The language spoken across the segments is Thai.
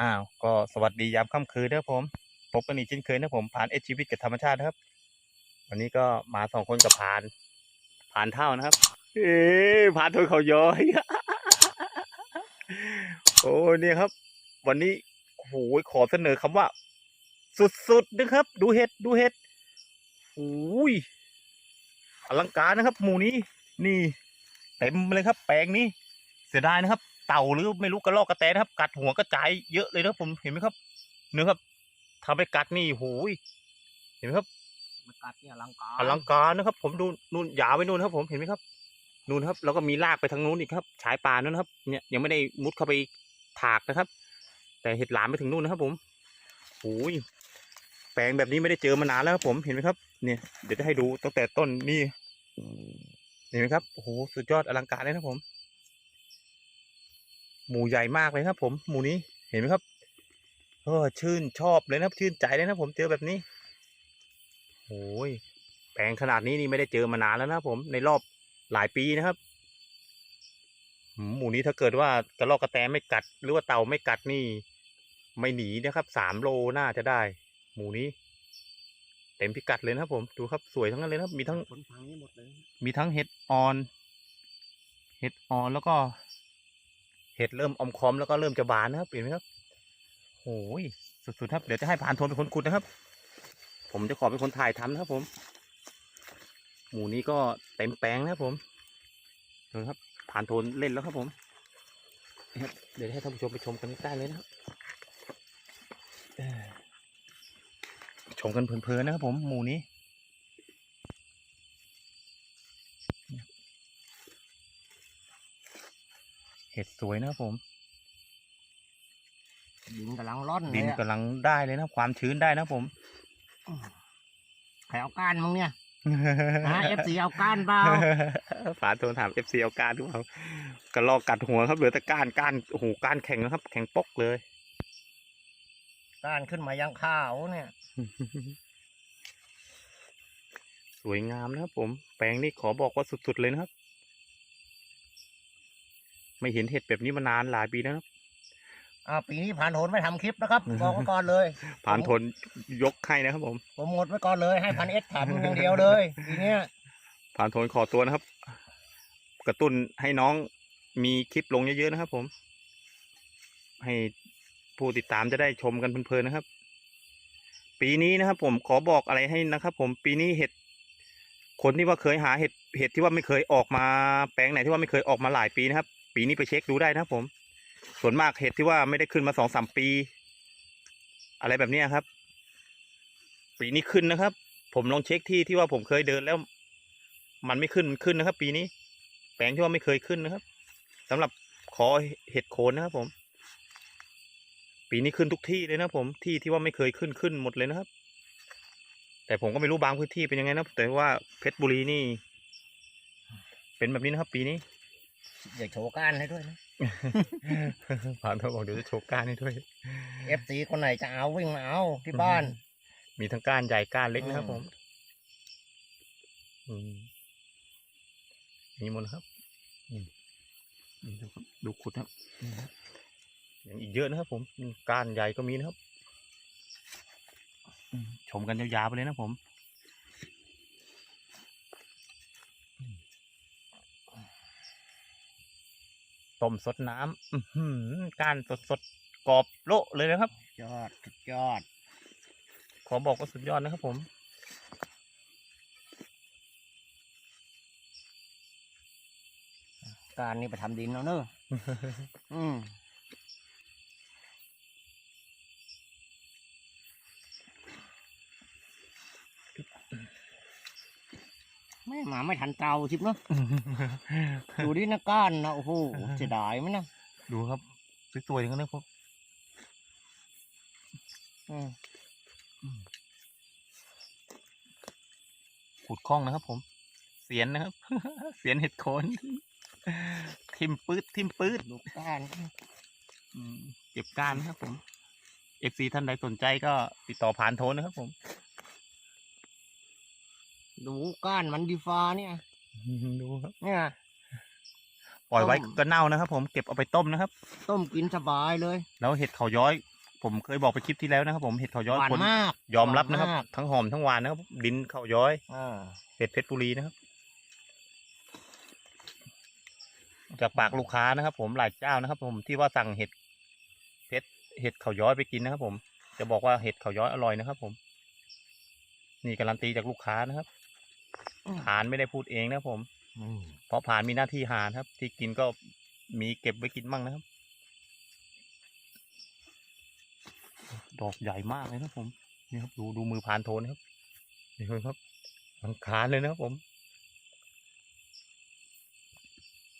อ้าว ก็สวัสดียามค่ำคืนนะครับผมพบกันอีกเช่นเคยนะผมผ่านเอชีวิตกับธรรมชาตินะครับ วันนี้ก็มาสองคนกับผ่าน ผ่านเท่านะครับ เอ๊ผ่านทนเขาย้อยโอ้เนี่ยครับ วันนี้โอ้โหขอเสนอคำว่า สุดๆนะครับ ดูเห็ดดูเห็ดโอ้ยอลังการนะครับ หมู่นี้ นี่ เต็มเลยครับ แปลงนี้ เสียดายนะครับ เต่าหรือไม่รู้กระรอกกระแตนะครับ กัดหัวกระจายเยอะเลยนะครับผมเห็นไหมครับเนื้อครับทำให้กัดนี่โอ้ยเห็นไหมครับมันกัดเนี่ยอลังการอลังการนะครับ ผมดูนู่นยาวไปนู่นครับ ผมเห็นไหมครับนู่นครับแล้วก็มีลากไปทางนู้นอีกครับฉายป่านู่นนะครับ เนี่ยยังไม่ได้มุดเข้าไปถากนะครับ แต่เห็ดหลามไปถึงนู่นนะครับผมโอ้ยแปลงแบบนี้ไม่ได้เจอมานานแล้วครับผมเห็นไหมครับ เนี่ยเดี๋ยวจะให้ดูตั้งแต่ต้นนี่เห็นไหมครับโอ้โหสุดยอดอลังการเลยนะครับผม หมูใหญ่มากเลยครับ ผมหมูนี้เห็นไหมครับเออชื่นชอบเลยนะครับ ชื่นใจเลยนะครับผมเจอแบบนี้โอ้ยแปลงขนาดนี้นี่ไม่ได้เจอมานานแล้วนะครับผมในรอบหลายปีนะครับหืมหมูนี้ถ้าเกิดว่ากระรอกกระแตไม่กัด หรือว่าเต่าไม่กัดนี่ ไม่หนีนะครับสามโลน่าจะได้ หมูนี้ เต็มพิกัดเลยนะครับผมดูครับสวยทั้งนั้นเลยนะครับมีทั้งผลทางนี้หมดเลยมีทั้งเห็ดออนเห็ดออนแล้วก็ เห็ดเริ่มอมคอมแล้วก็เริ่มจะบานนะครับเห็นไหมครับโอ้ยสุดๆครับ เดี๋ยวจะให้ผ่านโทนเป็นคนขุดนะครับ ผมจะขอเป็นคนถ่ายทำนะครับผม หมูนี้ก็เต็มแปลงนะครับผมดูนะครับ ผ่านโทนเล่นแล้วครับผม เดี๋ยวให้ท่านผู้ชมไปชมกันได้เลยนะครับชมกันเพลินๆนะครับผมหมูนี้ เห็ดสวยนะครับผม ดินกำลังร่อนเลดินยอะกำลังได้เลยนะครับความชื้นได้นะครับผม ใครเอาก้านมึงเนี่ยนะเอฟซีเอาก้านเปล่าฝาโทนถามเอฟซีเอาก้านหรือเปล่ากระลอกกัดหัวครับเหลือแต่ก้านก้านโอ้โหก้านแข็งนะครับ แข็งปกเลย ก้านขึ้นมายังข้าวเนี่ย สวยงามนะครับผม แปลงนี้ขอบอกว่าสุดๆเลยนะครับ ไม่เห็นเห็ดแบบนี้มานานหลายปีแล้วนะครับอ่าปีนี้ผ่านโหนไม่ทำคลิปนะครับ บอกไว้ก่อนเลย ผ่านทนยกให้นะครับผม ผมหมดไว้ก่อนเลยให้พันเอสทำอย่างเดียวเลยทีเนี้ยผ่านทนขอตัวนะครับ กระตุ้นให้น้องมีคลิปลงเยอะๆนะครับผม ให้ผู้ติดตามจะได้ชมกันเพลินๆนะครับ ปีนี้นะครับ ผมขอบอกอะไรให้นะครับ ผมปีนี้เห็ด คนที่ว่าเคยหาเห็ดเห็ดที่ว่าไม่เคยออกมา แปลงไหนที่ว่าไม่เคยออกมาหลายปีนะครับ ปีนี้ไปเช็คดูได้นะผม ส่วนมากเห็ดที่ว่าไม่ได้ขึ้นมาสองสามปี อะไรแบบนี้ครับ ปีนี้ขึ้นนะครับ ผมลองเช็คที่ที่ว่าผมเคยเดินแล้ว มันไม่ขึ้นมันขึ้นนะครับ ปีนี้ แปลงที่ว่าไม่เคยขึ้นนะครับสำหรับขอเห็ดโคนนะครับ ผม ปีนี้ขึ้นทุกที่เลยนะผมที่ที่ว่าไม่เคยขึ้นขึ้นหมดเลยนะครับ แต่ผมก็ไม่รู้บางพื้นที่เป็นยังไงนะแต่ว่าเพชรบุรีนี่ เป็นแบบนี้นะครับ ปีนี้ อย่าโชว์ก้านให้ด้วยนะผ่านเขาบอกเดี๋ยวจะโชว์ก้านให้ด้วย เอฟซีคนไหนจะเอาวิ่งมาเอาที่บ้าน มีทั้งก้านใหญ่ก้านเล็กนะครับอืผมมอืมมีหมดนะครับอืมนี่ดูครับดูขุดนะครับนี่นะครับยังอีกเยอะนะครับผมอืมก้านใหญ่ก็มีนะครับอืมชมกันยาวๆไปเลยนะผม ต้มสดน้ำอื้อหือก้านสดๆกรอบโละเลยนะครับ ยอดสุดยอด ขอบอกว่าสุดยอดนะครับผมการนี่ไปทำดินแล้วเนอะอืม ไม่มาไม่ทันเตาทิพย์เนาะ ดูดินะก้านนะโอ้โหเสียดายไหมนะดูครับสวยๆทั้งนั้นนะครับอืมขุดคล่องนะครับผม เสียนนะครับ เสียนเห็ดโคนทิมปืดทิมปืดดูก้านอืมเก็บก้านนะครับผมเอฟซีท่านใดสนใจก็ติดต่อผ่านโทรนะครับผม ดูก้านมันดีฟ้าเนี่ย ดูครับ เนี่ย ปล่อยไว้ต้ม ก็เน่านะครับ ผมเก็บเอาไปต้มนะครับ ต้มกินสบายเลยแล้วเห็ดเขาย้อย ผมเคยบอกไปคลิปที่แล้วนะครับ ผมเห็ดเขาย้อยหวานคนมากยอมรับนะครับ หวานมากทั้งหอมทั้งหวานนะครับดินเขาย้อยอ่าเห็ดเพชรบุรีนะครับ จากปากลูกค้านะครับ ผมหลายเจ้านะครับ ผมที่ว่าสั่งเห็ดเพชรเห็ดเขาย้อยไปกินนะครับ ผม จะบอกว่าเห็ดเขาย้อยอร่อยนะครับ ผม นี่การันตีจากลูกค้านะครับ ผานไม่ได้พูดเองนะครับผมอืมเพราะผานมีหน้าที่หานะครับ ที่กินก็มีเก็บไว้กินมั่งนะครับ ดอกใหญ่มากเลยนะครับผมนี่ครับดูดูมือพานโทนนะครับนี่ครับมันคานเลยนะครับผม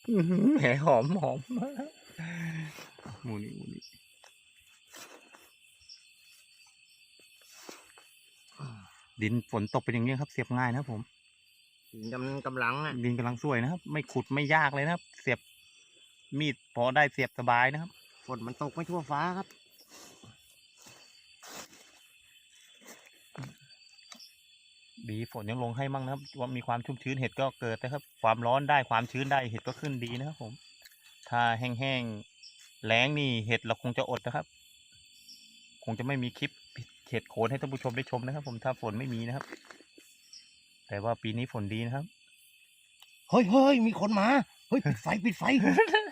อื้อหือแหมหอมหอมหมูนี่หมูนี่ดินฝนตกเป็นอย่างนี้ครับ เสียบง่ายนะครั บผมกำลังกำลังอะดินกำลังสวยนะครับ ไม่ขุดไม่ยากเลยนะครับ เสียบมีดพอได้เสียบสบายนะครับฝนมันตกไม่ทั่วฟ้าครับดีฝนยังลงให้มั่งนะครับว่ามีความชุ่มชื้นเห็ดก็เกิดนะครับ ความร้อนได้ความชื้นได้เห็ดก็ขึ้นดีนะครับผม ถ้าแห้งๆแล้งนี่เห็ดเราคงจะอดนะครับ คงจะไม่มีคลิปเห็ดโคนให้ท่านผู้ชมได้ชมนะครับ ผมถ้าฝนไม่มีนะครับ แต่ว่าปีนี้ฝนดีนะครับ เฮ้ยเฮ้ยมีคนมา เฮ้ยปิดไฟปิดไฟ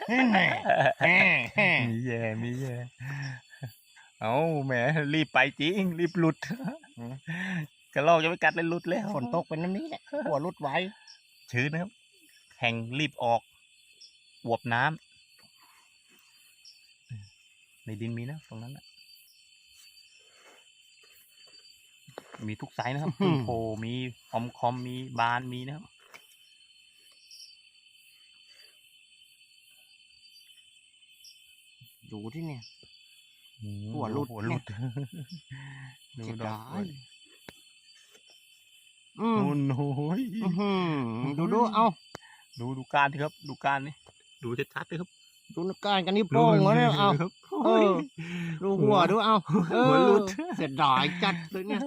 แน่แน่แน่แน่มีแย่มีแย่เอาแหมรีบไปจริง รีบหลุดกระลอกจะไม่กัดเลยหลุดแล้วฝนตกเป็นน้ำนี้แหละหัวรุดไว้ ชื้นนะครับแห่งรีบออกอวบน้ำในดินมีนะตรงนั้นนะ มีทุกไซส์นะครับอื้อหือพึ่งโพมีออมคอมมีบานมีนะครับดูที่เนี่ยอืมหัวหลุดหัวหลุด ดูเสียดอดากยอืมโอ้โหยอื้อหือดูดูเอาดูดูการที่ครับ ดูการนี่ดูชัดๆเลยครับดูนกการกันนี่โป้งวะเนี่ยเอาครับเออดูหัวดูเอาเอหัวหลุดอเสียดายจัดเลยเนี่ย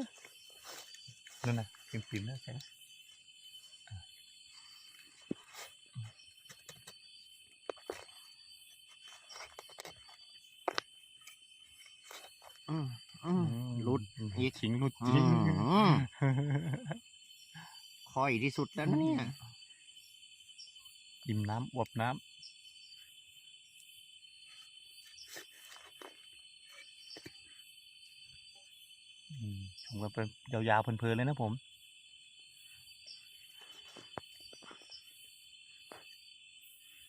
นั่นนะปิ่มๆนะใช่ไหมอืมอืมหลุดอีกชิงหลุดอืจริงมค่อยที่สุดแล้วนะเนี่ย อิ่มน้ำอวบน้ำอืม ผมก็เป็นยาวๆเพลินๆเลยนะผม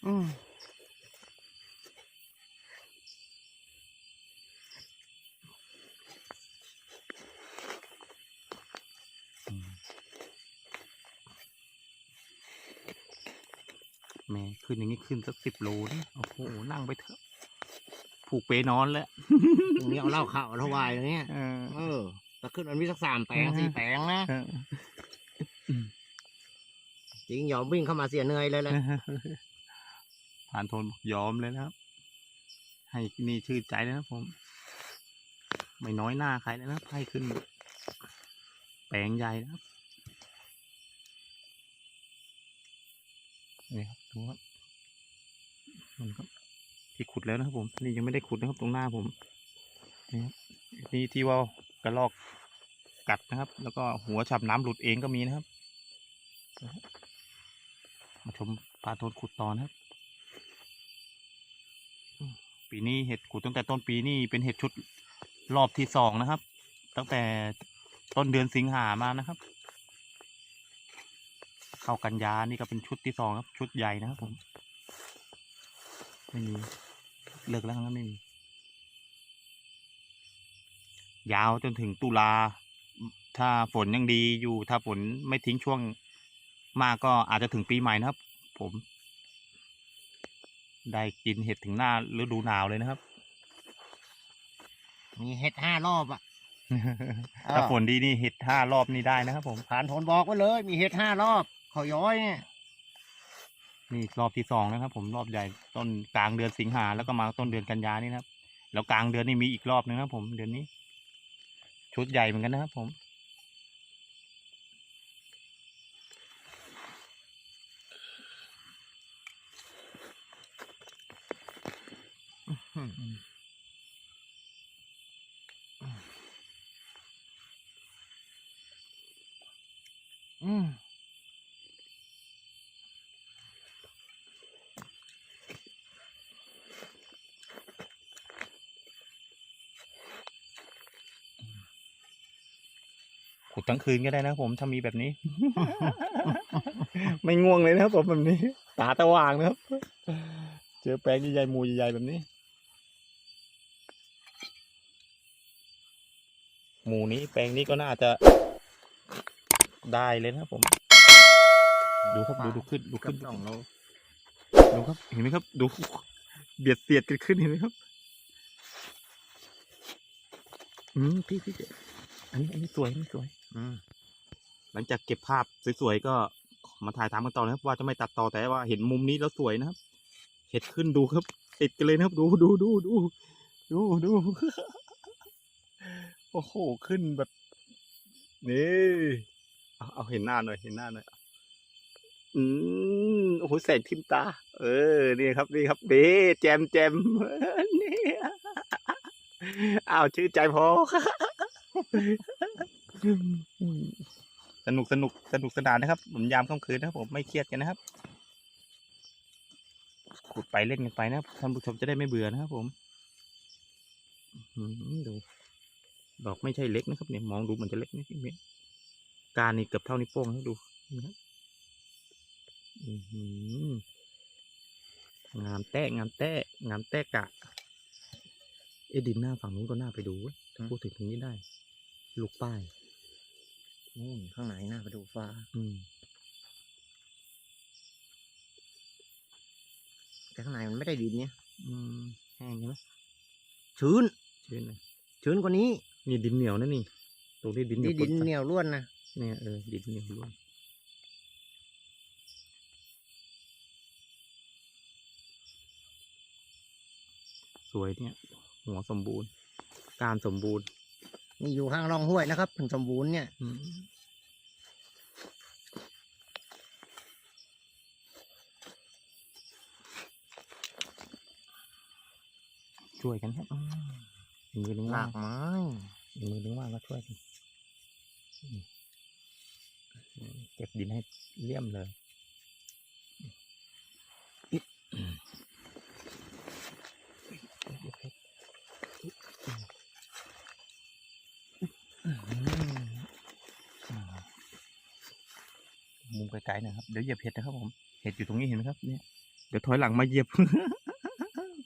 อืมอืมแหม่ขึ้นอย่างนี้ขึ้นสักสิบโลนี่โอ้โหนั่งไปเถอะ ผูกเปนอนแล้วตรงนี้เอาเหล้าขาวถวายอย่างเงี้ยเออ เออแต่ขึ้นมันมีสักสามแปลงสี่แปลงนะเออจริงยอมวิ่งเข้ามาเสียเหนื่อยเลยแหละผ่านโทนบอกยอมเลยนะครับ ให้นี่ชื่นใจเลยนะครับผม ไม่น้อยหน้าใครเลยนะครับให้ขึ้น แปลงใหญ่นะครับนี่ครับดูครับมันครับที่ขุดแล้วนะครับผม นี่ยังไม่ได้ขุดนะครับตรงหน้าผมนี่ครับนี่ที่ว่า กระลอกกัดนะครับ แล้วก็หัวฉับน้ำหลุดเองก็มีนะครับ มาชมปลาโทนขุดตอนครับ ปีนี้เห็ดขุดตั้งแต่ต้นปีนี่เป็นเห็ดชุดรอบที่สองนะครับ ตั้งแต่ต้นเดือนสิงหามานะครับ เข้ากันยานี่ก็เป็นชุดที่สองครับ ชุดใหญ่นะครับผม ไม่มี เลิกแล้วนะไม่มี ยาวจนถึงตุลา ถ้าฝนยังดีอยู่ ถ้าฝนไม่ทิ้งช่วงมากก็อาจจะถึงปีใหม่นะครับ ผม ได้กินเห็ดถึงหน้าฤดูหนาวเลยนะครับ มีเห็ดห้ารอบอะ ถ้าฝนดีนี่เห็ดห้ารอบนี่ได้นะครับ ผมผ่านโทนบอกไว้เลย มีเห็ดห้ารอบ เขาย้อยเนี่ยนี่รอบที่สองนะครับ ผมรอบใหญ่ต้นกลางเดือนสิงหาแล้วก็มาต้นเดือนกันยานี่นะครับ แล้วกลางเดือนนี่มีอีกรอบนึงนะครับผมเดือนนี้ ชุดใหญ่เหมือนกันนะครับผม อืม ขุดทั้งคืนก็ได้นะผมถ้ามีแบบนี้ ไม่ง่วงเลยนะครับผมแบบนี้ ตาตะว่างนะครับ เจอแปลงใหญ่ๆหมูใหญ่ๆแบบนี้ หมูนี้แปลงนี้ก็น่าจะได้เลยนะครับผม ดูครับดูดูขึ้นดูขึ้นสองโลดูครับ เห็นไหมครับ ดู เบียดเสียดกันขึ้นเห็นไหมครับอืมพี่พี่อันนี้อันนี้สวยอันนี้สวย หลังจากเก็บภาพสวยๆก็มาถ่ายทำกันต่อนะครับ ว่าจะไม่ตัดต่อแต่ว่าเห็นมุมนี้แล้วสวยนะครับ เห็ดขึ้นดูครับ ติดกันเลยนะครับ ดูดูดูดูดูดูโอ้โหขึ้นแบบนี่เอาเอาเห็นหน้าหน่อยเห็นหน้าหน่อยอืมโอ้โหแสงทิมตา เออนี่ครับนี่ครับเด้แจมแจมนี่อ้าวชื่อใจพอ สนุกสนุกสนุกสนานนะครับผมยามค่ำคืนนะครับผมไม่เครียดกันนะครับขุดไปเล่นกันไปนะครับท่านผู้ชมจะได้ไม่เบื่อนะครับผมดูดอกไม่ใช่เล็กนะครับเนี่ยมองดูเหมันจะเล็กนิดนึงการนี่เกือบเท่านิ้วโป้งนะดูนะครับงามแต้งามแต้งามแต้กะเอดินหน้าฝั่งนู้นก็น่าไปดูถ้าพูดถึงตรงนี้ได้ ลูกป้าย นู่นข้างในน่าไปดูฟ้า อืมแต่ข้างในมันไม่ได้ดินเนี่ย อืมแห้งใช่ไหมชื้น ชื้นเลยชื้นกว่านี้ นี่ดินเหนียวนะนี่ ตรงนี้ดินเหนีนี่ยวดินปุ๊บเหนียวล้วนนะเนี่ยเออดินเหนียวล้วนสวยเนี่ย หัวสมบูรณ์ การสมบูรณ์ นี่อยู่ข้างร่องห้วยนะครับถึงสมบูรณ์เนี่ยอืมช่วยกันครับอีกมือหนึงหว่าลางกไม้อีกมือหนึงว่างก็ช่วยกันอืมเก็บดินให้เลี่ยมเลย มุม ไกลๆหนะครับเดี๋ยวเหยียบเห็ดนะครับผมเห็ดอยู่ตรงนี้เห็นไหมครับเนี่ยเดี๋ยวถอยหลังมาเหยียบ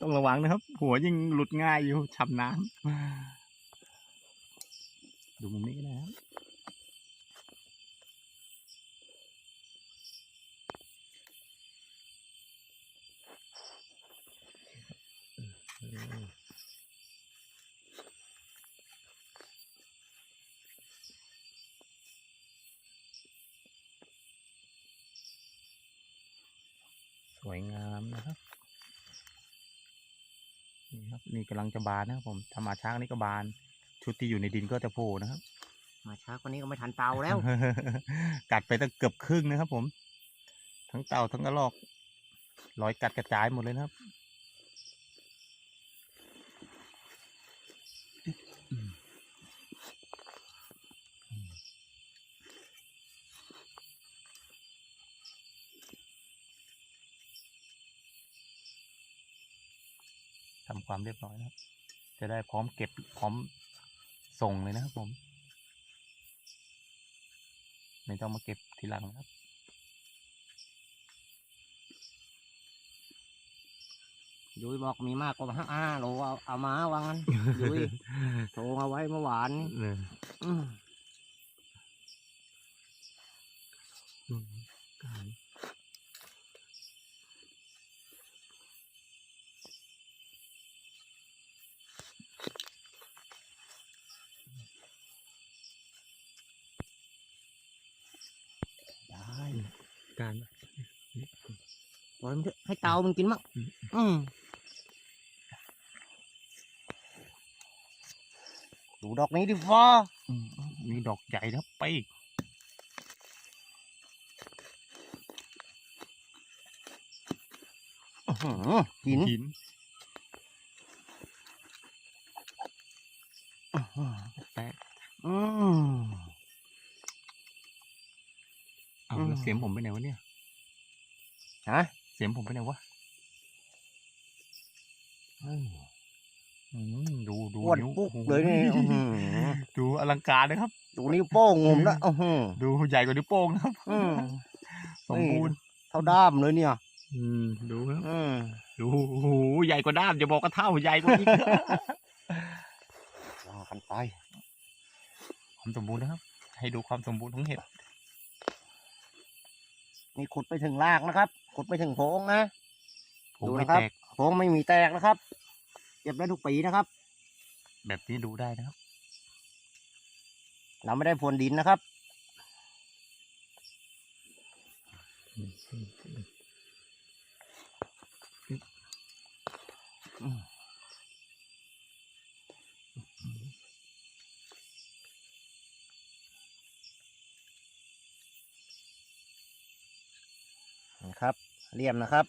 ต้องระวังนะครับ หัวยิ่งหลุดง่ายอยู่ฉ่ำน้ำดูมุมนี้นะครับ วยงามนะครับนี่ครับนี่กำลังจะบานนะครับผมถ้ามาช้างนี่ก็บาน ชุดที่อยู่ในดินก็จะโผล่นะครับ มาช้ากว่านี้ก็ไม่ทันเตาแล้ว กัดไปตั้งเกือบครึ่งนะครับ ผม ทั้งเต่าทั้งกระรอกรอยกัดกระจายหมดเลยนะครับ ทำความเรียบร้อยนะครับ จะได้พร้อมเก็บพร้อมส่งเลยนะครับผม ไม่ต้องมาเก็บทีหลังนะครับยุ้ยบอกมีมากกว่าห้าโลเอาเอามาว่างั้นยุ้ยโทรมาไว้เมื่อวานนี่เนี่ยอืม อยมันเถอะให้เตามันกินมั่งอืมอืมดูดอกนี้ดิฟ้าอืมมีดอกใหญ่นะครับไปอีกอื้อหือกินหินอื้อหือแตกอืมสียงผมไปไหนวะเนี่ยฮะ เสียงผมไปไหนวะอืมอืมดูดูอ้วนนิ้วปุ๊กโอ้โหเลยนี่อื้อหือดูอลังการนะครับ ดูนิ้วโป้งงมแล้วอื้อหือดูใหญ่กว่านิ้วโป้งนะครับ อืมสมบูรณ์ เท่าด้ามเลยเนี่ย อืมดูครับ อืมดูโอ้โหใหญ่กว่าด้ามอย่าบอกกระเท่าใหญ่กว่าอีก ว่ากันไป ความสมบูรณ์นะครับ ให้ดูความสมบูรณ์ของเห็ด นี่ขุดไปถึงรากนะครับ ขุดไปถึงโพรงนะผมดูไม่นะครับแตกโพรงไม่มีแตกนะครับ เก็บได้ทุกปีนะครับ แบบนี้ดูได้นะครับ เราไม่ได้พรวนดินนะครับนะ เลี่ยมนะครับ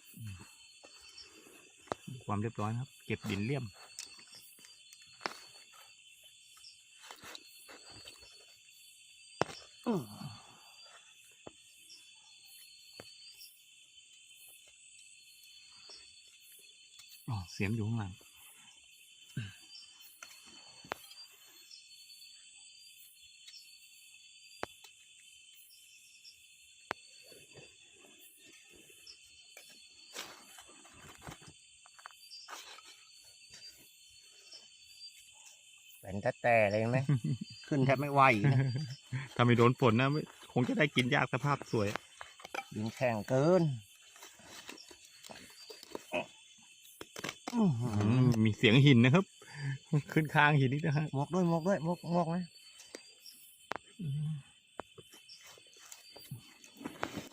ความเรียบร้อยครับ เก็บดินเลี่ยม เสียมอยู่ข้างหลัง แต่แต่เลยเห็นไหม ขึ้นแทบไม่ไหวนะถ้าไม่โดนฝนนะไม่คงจะได้กินยากสภาพสวย ดินแข็งเกินอื้อหือือมมีเสียงหินนะครับ ขึ้นค้างหินนี่นะฮะหมวกด้วยหมวกด้วยหมวกหมวกนะ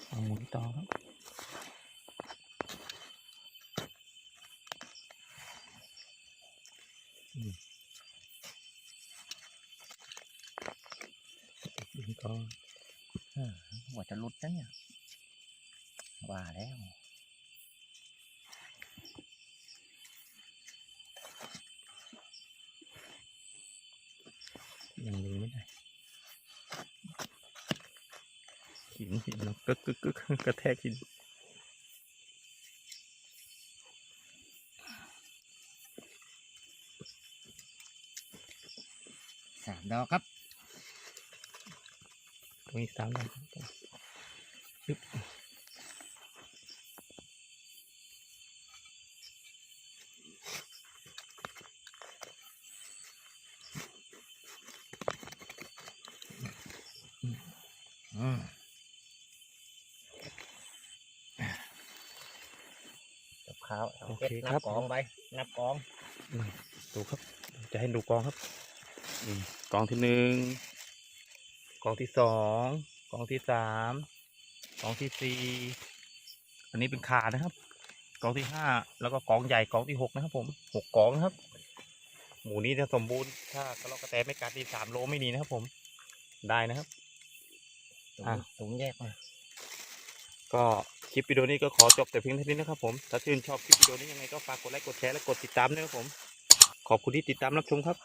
เอาหมุนต่อครับ หัวจะลุดนะเนี่ย ว่าแล้วยังดูไม่ได้หินหินเนาะกึกกึกกึกกระแทกหินสามดอกครับ รงนี้สามดอกยึบอืมจับข้าวาโอเคก็บคนัรับกองไปนับกองดูครับ จะให้ดูกองครับอืมกองที่หนึ่ง กองที่สองกองที่สามกองที่สี่อันนี้เป็นขานะครับ กองที่ห้าแล้วก็กองใหญ่กองที่หกนะครับ ผมหกกองนะครับ หมูนี้จะสมบูรณ์ถ้ากระรอกกระแตไม่กัดที่สามโลไม่ดีนะครับ ผมได้นะครับถุงอะถุงแยกมาก็คลิปวิดีโอนี้ก็ขอจบแต่เพียงเท่านี้นะครับผมถ้าชื่นชอบคลิปวิดีโอนี้ยังไงก็ฝากกดไลค์กดแชร์และกดติดตามด้วยนะครับผม ขอบคุณที่ติดตามรับชมครับ